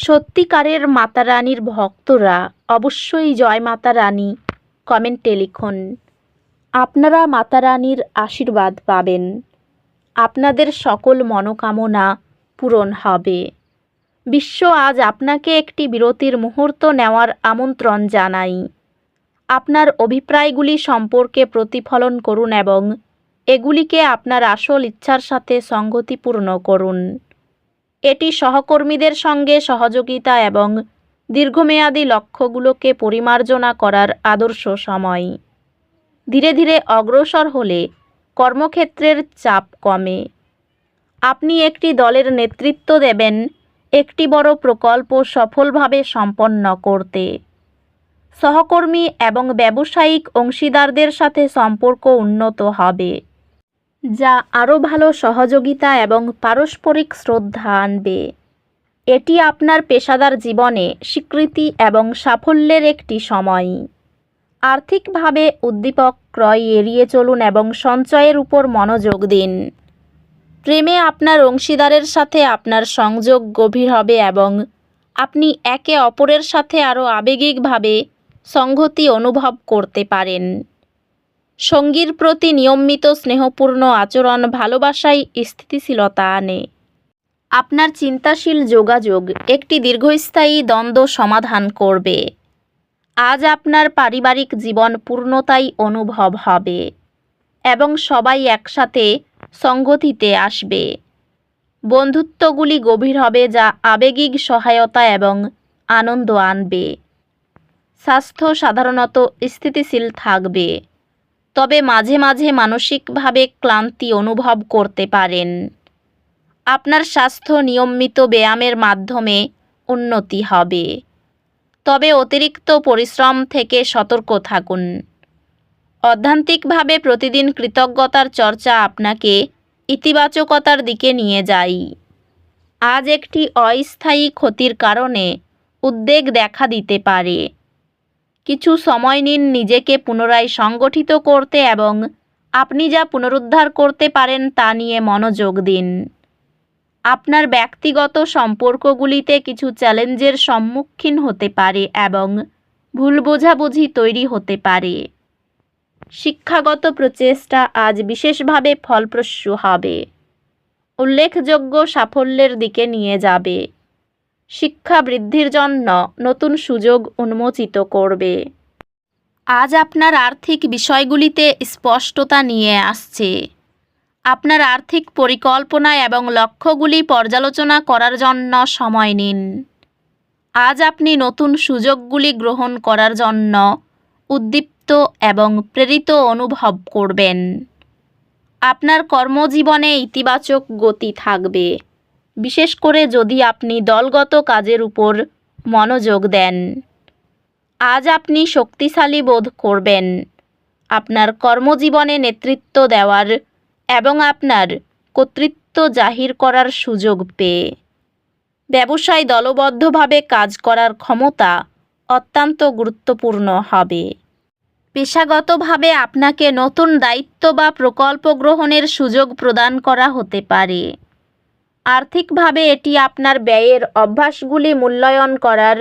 সত্যিকারের মাতা রানীর ভক্তরা অবশ্যই জয় মাতা রানী কমেন্টে লিখুন। আপনারা মাতা রানীর আশীর্বাদ পাবেন। আপনাদের সকল মনোকামনা পূরণ হবে। বিশ্ব আজ আপনাকে একটি বিরতির মুহূর্ত নেওয়ার আমন্ত্রণ জানাই। আপনার অভিপ্রায়গুলি সম্পর্কে প্রতিফলন করুন এবং এগুলিকে আপনার আসল ইচ্ছার সাথে সঙ্গতিপূর্ণ করুন। এটি সহকর্মীদের সঙ্গে সহযোগিতা এবং দীর্ঘমেয়াদী লক্ষ্যগুলোকে পরিমার্জনা করার আদর্শ সময়। ধীরে ধীরে অগ্রসর হলে কর্মক্ষেত্রের চাপ কমে। আপনি একটি দলের নেতৃত্ব দেবেন, একটি বড় প্রকল্প সফলভাবে সম্পন্ন করতে। সহকর্মী এবং ব্যবসায়িক অংশীদারদের সাথে সম্পর্ক উন্নত হবে। যা আরও ভালো সহযোগিতা এবং পারস্পরিক শ্রদ্ধা আনবে। এটি আপনার পেশাদার জীবনে স্বীকৃতি এবং সাফল্যের একটি সময়। আর্থিকভাবে উদ্দীপক ক্রয় এড়িয়ে চলুন এবং সঞ্চয়ের উপর মনোযোগ দিন। প্রেমে আপনার অংশীদারের সাথে আপনার সংযোগ গভীর হবে এবং আপনি একে অপরের সাথে আরও আবেগিকভাবে সংহতি অনুভব করতে পারেন। সঙ্গীর প্রতি নিয়মিত স্নেহপূর্ণ আচরণ ভালোবাসায় স্থিতিশীলতা আনে। আপনার চিন্তাশীল যোগাযোগ একটি দীর্ঘস্থায়ী দ্বন্দ্ব সমাধান করবে। আজ আপনার পারিবারিক জীবন পূর্ণতাই অনুভব হবে এবং সবাই একসাথে সংগতিতে আসবে। বন্ধুত্বগুলি গভীর হবে, যা আবেগিক সহায়তা এবং আনন্দ আনবে। স্বাস্থ্য সাধারণত স্থিতিশীল থাকবে। তবে মাঝে মাঝে মানসিকভাবে ক্লান্তি অনুভব করতে পারেন। আপনার স্বাস্থ্য নিয়মিত ব্যায়ামের মাধ্যমে উন্নতি হবে। তবে অতিরিক্ত পরিশ্রম থেকে সতর্ক থাকুন। অধ্যান্তিকভাবে প্রতিদিন কৃতজ্ঞতার চর্চা আপনাকে ইতিবাচকতার দিকে নিয়ে যাই আজ একটি অস্থায়ী ক্ষতির কারণে উদ্বেগ দেখা দিতে পারে। কিছু সময় নিন নিজেকে পুনরায় সংগঠিত করতে এবং আপনি যা পুনরুদ্ধার করতে পারেন তা নিয়ে মনোযোগ দিন। আপনার ব্যক্তিগত সম্পর্কগুলিতে কিছু চ্যালেঞ্জের সম্মুখীন হতে পারে এবং ভুল বোঝাবুঝি তৈরি হতে পারে। শিক্ষাগত প্রচেষ্টা আজ বিশেষভাবে ফলপ্রসূ হবে। উল্লেখযোগ্য সাফল্যের দিকে নিয়ে যাবে। শিক্ষা বৃদ্ধির জন্য নতুন সুযোগ উন্মোচিত করবে। আজ আপনার আর্থিক বিষয়গুলিতে স্পষ্টতা নিয়ে আসছে। আপনার আর্থিক পরিকল্পনা এবং লক্ষ্যগুলি পর্যালোচনা করার জন্য সময় নিন। আজ আপনি নতুন সুযোগগুলি গ্রহণ করার জন্য উদ্দীপ্ত এবং প্রেরিত অনুভব করবেন। আপনার কর্মজীবনে ইতিবাচক গতি থাকবে। বিশেষ করে যদি আপনি দলগত কাজের উপর মনোযোগ দেন। আজ আপনি শক্তিশালী বোধ করবেন। আপনার কর্মজীবনে নেতৃত্ব দেওয়ার এবং আপনার কর্তৃত্ব জাহির করার সুযোগ পেয়ে। ব্যবসায় দলবদ্ধভাবে কাজ করার ক্ষমতা অত্যন্ত গুরুত্বপূর্ণ হবে। পেশাগতভাবে আপনাকে নতুন দায়িত্ব বা প্রকল্প গ্রহণের সুযোগ প্রদান করা হতে পারে। আর্থিকভাবে এটি আপনার ব্যয়ের অভ্যাসগুলি মূল্যায়ন করার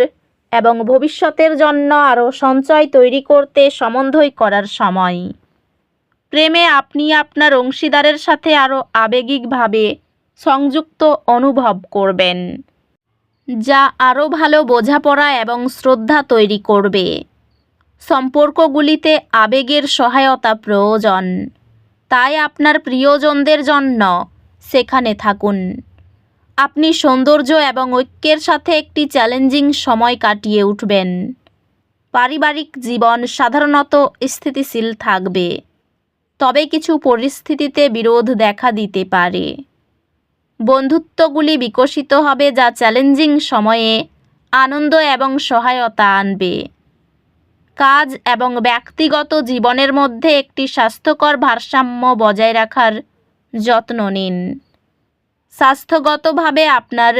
এবং ভবিষ্যতের জন্য আরও সঞ্চয় তৈরি করতে সমন্বয় করার সময়। প্রেমে আপনি আপনার অংশীদারের সাথে আরও আবেগিকভাবে সংযুক্ত অনুভব করবেন, যা আরও ভালো বোঝাপড়া এবং শ্রদ্ধা তৈরি করবে। সম্পর্কগুলিতে আবেগের সহায়তা প্রয়োজন, তাই আপনার প্রিয়জনদের জন্য সেখানে থাকুন। আপনি সৌন্দর্য এবং ঐক্যের সাথে একটি চ্যালেঞ্জিং সময় কাটিয়ে উঠবেন। পারিবারিক জীবন সাধারণত স্থিতিশীল থাকবে। তবে কিছু পরিস্থিতিতে বিরোধ দেখা দিতে পারে। বন্ধুত্বগুলি বিকশিত হবে যা চ্যালেঞ্জিং সময়ে আনন্দ এবং সহায়তা আনবে। কাজ এবং ব্যক্তিগত জীবনের মধ্যে একটি স্বাস্থ্যকর ভারসাম্য বজায় রাখার যত্ন নিন। স্বাস্থ্যগতভাবে আপনার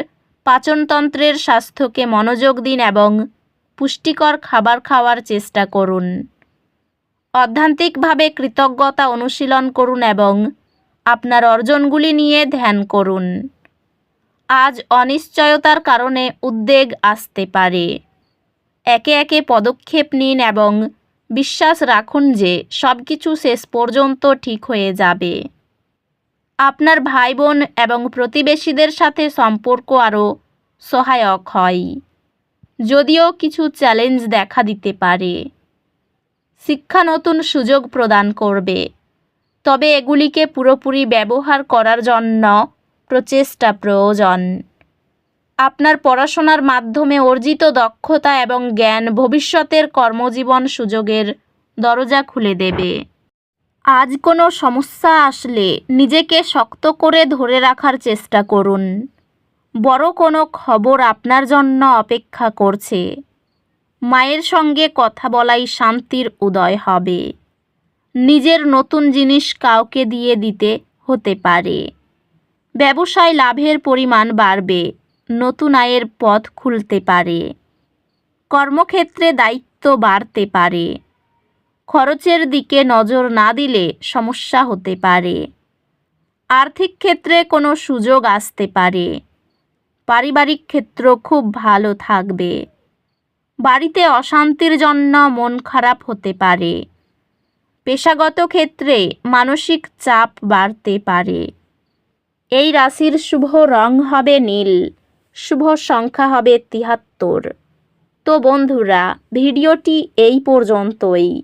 পাচনতন্ত্রের স্বাস্থ্যকে মনোযোগ দিন এবং পুষ্টিকর খাবার খাওয়ার চেষ্টা করুন। অধ্যান্তিকভাবে কৃতজ্ঞতা অনুশীলন করুন এবং আপনার অর্জনগুলি নিয়ে ধ্যান করুন। আজ অনিশ্চয়তার কারণে উদ্বেগ আসতে পারে। একে একে পদক্ষেপ নিন এবং বিশ্বাস রাখুন যে সব কিছু শেষ পর্যন্ত ঠিক হয়ে যাবে। আপনার ভাই বোন এবং প্রতিবেশীদের সাথে সম্পর্ক আরও সহায়ক হয়। যদিও কিছু চ্যালেঞ্জ দেখা দিতে পারে। শিক্ষা নতুন সুযোগ প্রদান করবে। তবে এগুলিকে পুরোপুরি ব্যবহার করার জন্য প্রচেষ্টা প্রয়োজন। আপনার পড়াশোনার মাধ্যমে অর্জিত দক্ষতা এবং জ্ঞান ভবিষ্যতের কর্মজীবন সুযোগের দরজা খুলে দেবে। আজ কোনো সমস্যা আসলে নিজেকে শক্ত করে ধরে রাখার চেষ্টা করুন। বড় কোনো খবর আপনার জন্য অপেক্ষা করছে। মায়ের সঙ্গে কথা বলাই শান্তির উদয় হবে। নিজের নতুন জিনিস কাউকে দিয়ে দিতে হতে পারে। ব্যবসায় লাভের পরিমাণ বাড়বে, নতুন আয়ের পথ খুলতে পারে। কর্মক্ষেত্রে দায়িত্ব বাড়তে পারে। খরচের দিকে নজর না দিলে সমস্যা হতে পারে। আর্থিক ক্ষেত্রে কোনো সুযোগ আসতে পারে। পারিবারিক ক্ষেত্র খুব ভালো থাকবে। বাড়িতে অশান্তির জন্য মন খারাপ হতে পারে। পেশাগত ক্ষেত্রে মানসিক চাপ বাড়তে পারে। এই রাশির শুভ রং হবে নীল, শুভ সংখ্যা হবে তিহাত্তর। তো বন্ধুরা, ভিডিওটি এই পর্যন্তই।